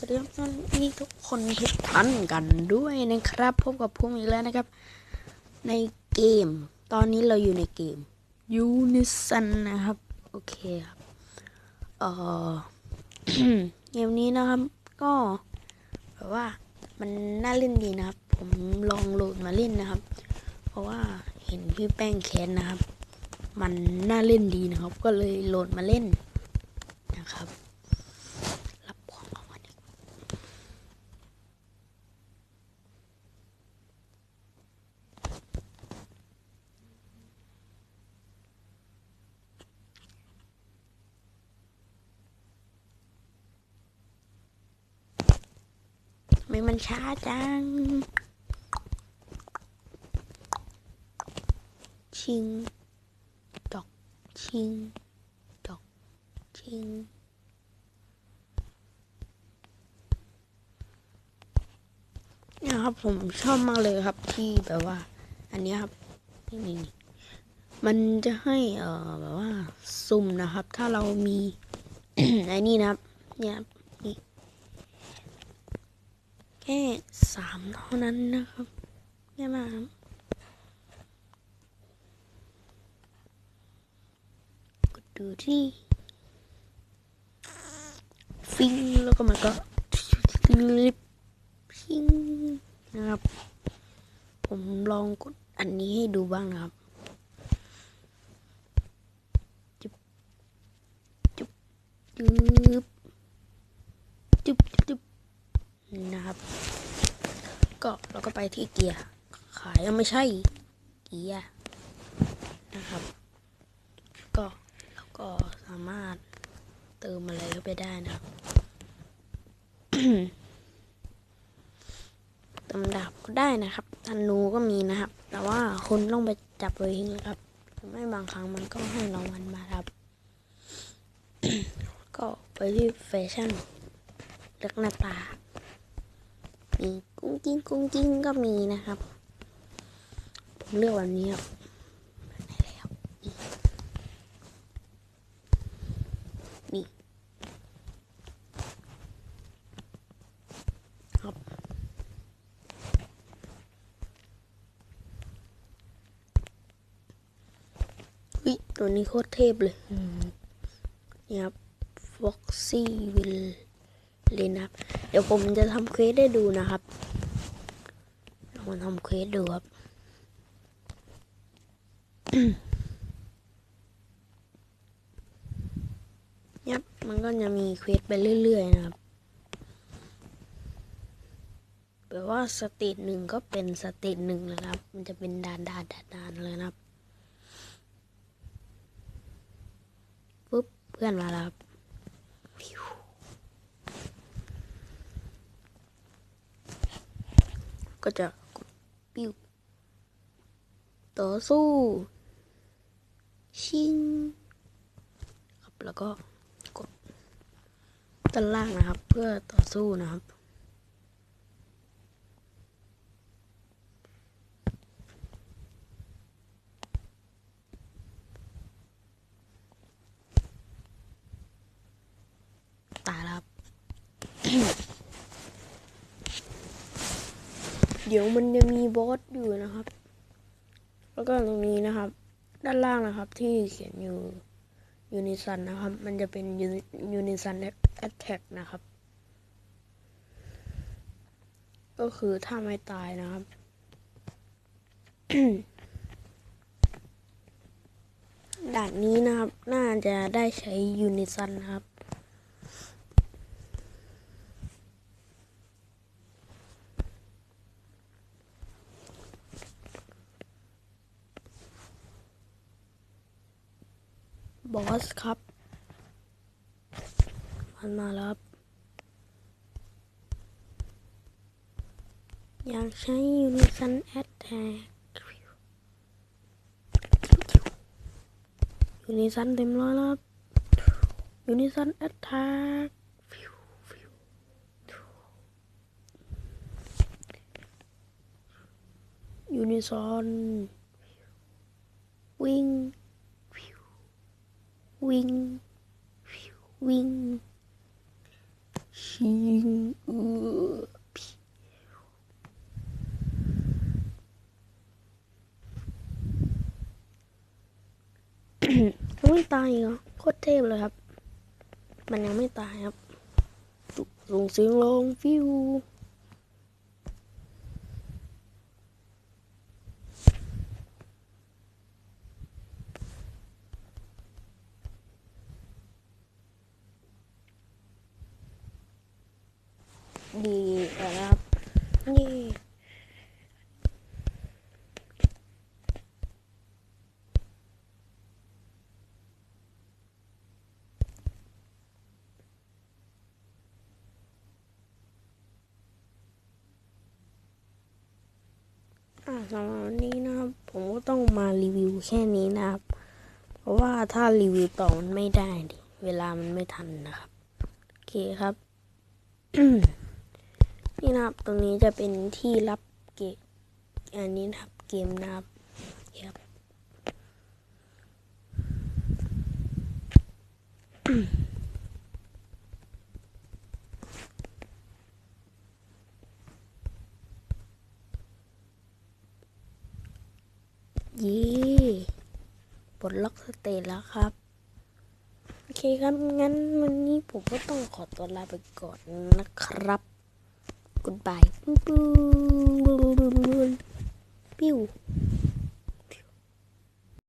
สวัสดีครับสวัสดีทุกคนทุกท่านกันด้วยนะครับ พบกับผมอีกแล้วนะครับ ในเกม ตอนนี้เราอยู่ในเกม Unison นะครับ โอเคครับ เออเกมนี้นะครับ ก็แบบว่ามันน่าเล่นดีนะครับ ผมลองโหลดมาเล่นนะครับ เพราะว่าเห็นพี่แป้งแคนนะครับ มันน่าเล่นดีนะครับ ก็เลยโหลดมาเล่นนะครับ รับของรางวัลดีกว่า ไมมันช้าจัง ชิงดอกชิงดอกชิงเนี่ยครับผมชอบมากเลยครับที่แบบว่า อันนี้ครับนี่นี่มันจะให้เอ่อแบบว่าสุ่มนะครับ ถ้าเรามีไอ้นี่นะครับเนี่ย ครับนี่แค่สามเท่านั้นนะครับเนี่ยมากครับกดดูที่ฟิงแล้วก็มันก็ลิปพิงนะครับ ผมลองกดอันนี้ให้ดูบ้างนะครับจุ๊บจุ๊บจุ๊บจุ๊บจุ๊บนะครับ ก็เราก็ ไปที่เกียร์ขายก็ไม่ใช่เกียร์นะครับ ก็เราก็สามารถเติมอะไรเข้าไปได้นะครับตำดาบก็ได้นะครับธนูก็มีนะครับ แต่ว่าคุณต้องไปจับเองนะครับไม่บางครั้งมันก็ให้รางวัลมาครับ ก็ไปที่แฟชั่นเลือกหน้าตา มีกุ้งกิ้งกุ้งกิ้งก็มีนะครับผมเลือกวันนี้ครับได้แล้วนี่นี่ครับวิตัวนี้โคตรเทพเลยอืมเนี่ยครับ Foxy Will เลยนะครับ เดี๋ยวผมจะทำเควสได้ดูนะครับลองมาทำเควสดูครับยับมันก็จะมีเควสไปเรื่อยๆนะครับแปลว่าสตจหนึ่งก็เป็นสตจหนึ่งนะครับ มันจะเป็นดานดานดานดานเลยนะครับปุ๊บเพื่อนมาแล้วครับฟิว ก็จะกดปิ้วต่อสู้ ชิงครับแล้วก็กดด้านล่างนะครับ เพื่อต่อสู้นะครับตายแล้วครับ เดี๋ยวมันจะมีบอสอยู่นะครับ แล้วก็ตรงนี้นะครับ ด้านล่างนะครับ ที่เขียนอยู่ยูนิซันนะครับ มันจะเป็นยูนิซันแอตแทกนะครับ ก็คือถ้าไม่ตายนะครับ ด่านนี้นะครับ น่าจะได้ใช้ยูนิซันนะครับ บอสครับ มันมาแล้วอยากใช้ยูนิซันแอตแทกยูนิซันเต็มร้อยแล้วยูนิซันแอตแทกยูนิซอนวิ่ง วิ่งวิ่งชิงเออไม่ตายอีกเหรอโคตรเทพเลยครับ มันยังไม่ตายครับสส่งเสียงร้องฟิวดีนะครับ นี่ อ่า สำหรับวันนี้นะครับ ผมก็ต้องมารีวิวแค่นี้นะครับ เพราะว่าถ้ารีวิวต่อมันไม่ได้ดิเวลามันไม่ทันนะครับโอเคครับ นี่นะครับตรงนี้จะเป็นที่รับเกมอันนี้นะครับเกมนะครับครับ ย่ปลดล็อกสเตจแล้วครับ โอเคครับ งั้นวันนี้ผมก็ต้องขอตัวลาไปก่อนนะครับกุดบายปิ้ว